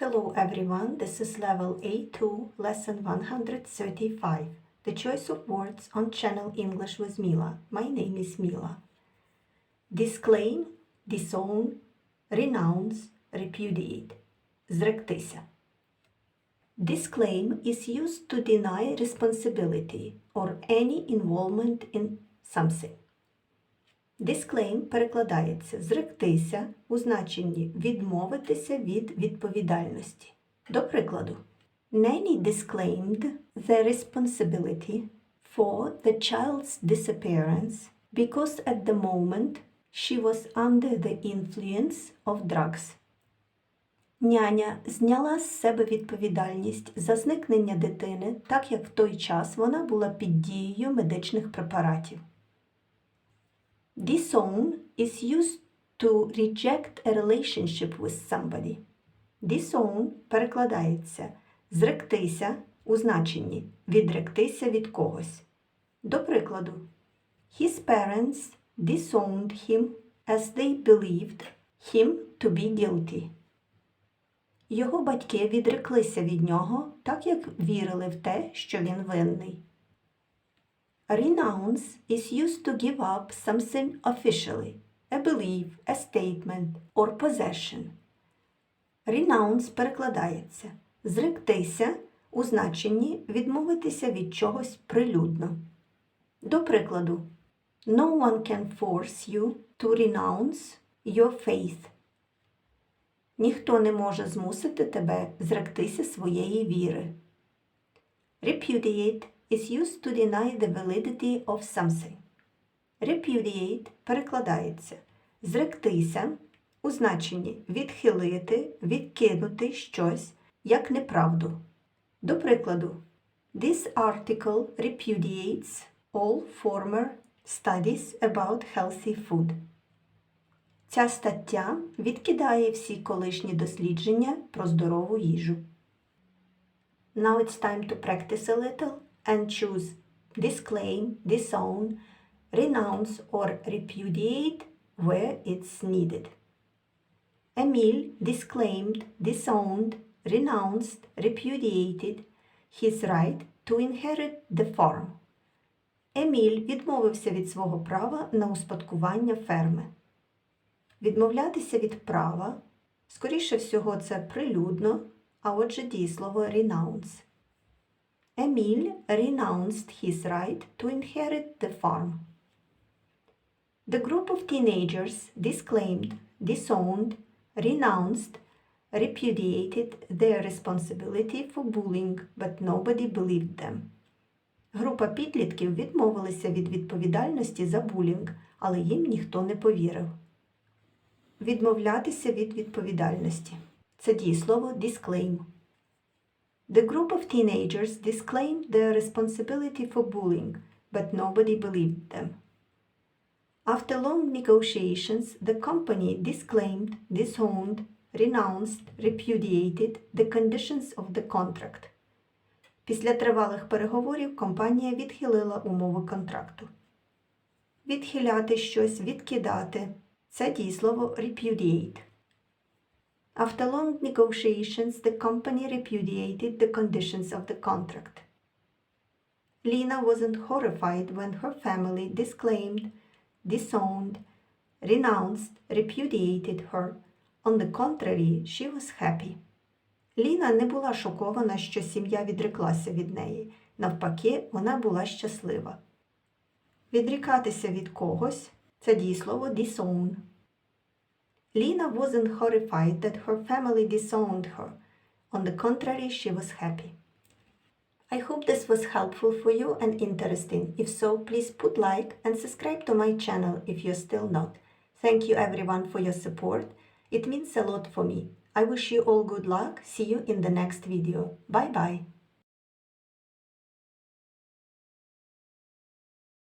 Hello everyone, this is level A2, lesson 135. The choice of words on channel English with Mila. My name is Mila. Disclaim, disown, renounce, repudiate. Зректися. Disclaim is used to deny responsibility or any involvement in something. Disclaim перекладається зректися у значенні відмовитися від відповідальності. До прикладу, Nanny disclaimed the responsibility for the child's disappearance because at the moment she was under the influence of drugs. Няня зняла з себе відповідальність за зникнення дитини, так як в той час вона була під дією медичних препаратів. Disown is used to reject a relationship with somebody. Disown перекладається зректися у значенні відректися від когось. До прикладу, His parents disowned him as they believed him to be guilty. Його батьки відреклися від нього, так як вірили в те, що він винний. Renounce is used to give up something officially, a belief, a statement or possession. Renounce перекладається зректися у значенні відмовитися від чогось прилюдно. До прикладу, No one can force you to renounce your faith. Ніхто не може змусити тебе зректися своєї віри. Repudiate is used to deny the validity of something. Repudiate перекладається зректися у значенні відхилити, відкинути щось як неправду. До прикладу, This article repudiates all former studies about healthy food. Ця стаття відкидає всі колишні дослідження про здорову їжу. Now it's time to practice a little and choose disclaim, disown, renounce or repudiate where it's needed. Emil disclaimed, disowned, renounced, repudiated his right to inherit the farm. Еміль відмовився від свого права на успадкування ферми. Відмовлятися від права, скоріше всього, це прилюдно, а отже дієслово renounce. Emil renounced his right to inherit the farm. The group of teenagers disclaimed, disowned, renounced, repudiated their responsibility for bullying, but nobody believed them. Група підлітків відмовилися від відповідальності за булінг, але їм ніхто не повірив. Відмовлятися від відповідальності. Це дієслово disclaim. The group of teenagers disclaimed their responsibility for bullying, but nobody believed them. After long negotiations, the company disclaimed, disowned, renounced, repudiated the conditions of the contract. Після тривалих переговорів компанія відхилила умови контракту. Відхиляти щось, відкидати це дієслово repudiate. After long negotiations, the company repudiated the conditions of the contract. Lina wasn't horrified when her family disclaimed, disowned, renounced, repudiated her. On the contrary, she was happy. Ліна не була шокована, що сім'я відреклася від неї. Навпаки, вона була щаслива. Відрікатися від когось це дієслово disown. Lina wasn't horrified that her family disowned her. On the contrary, she was happy. I hope this was helpful for you and interesting. If so, please put like and subscribe to my channel if you're still not. Thank you everyone for your support. It means a lot for me. I wish you all good luck. See you in the next video. Bye bye.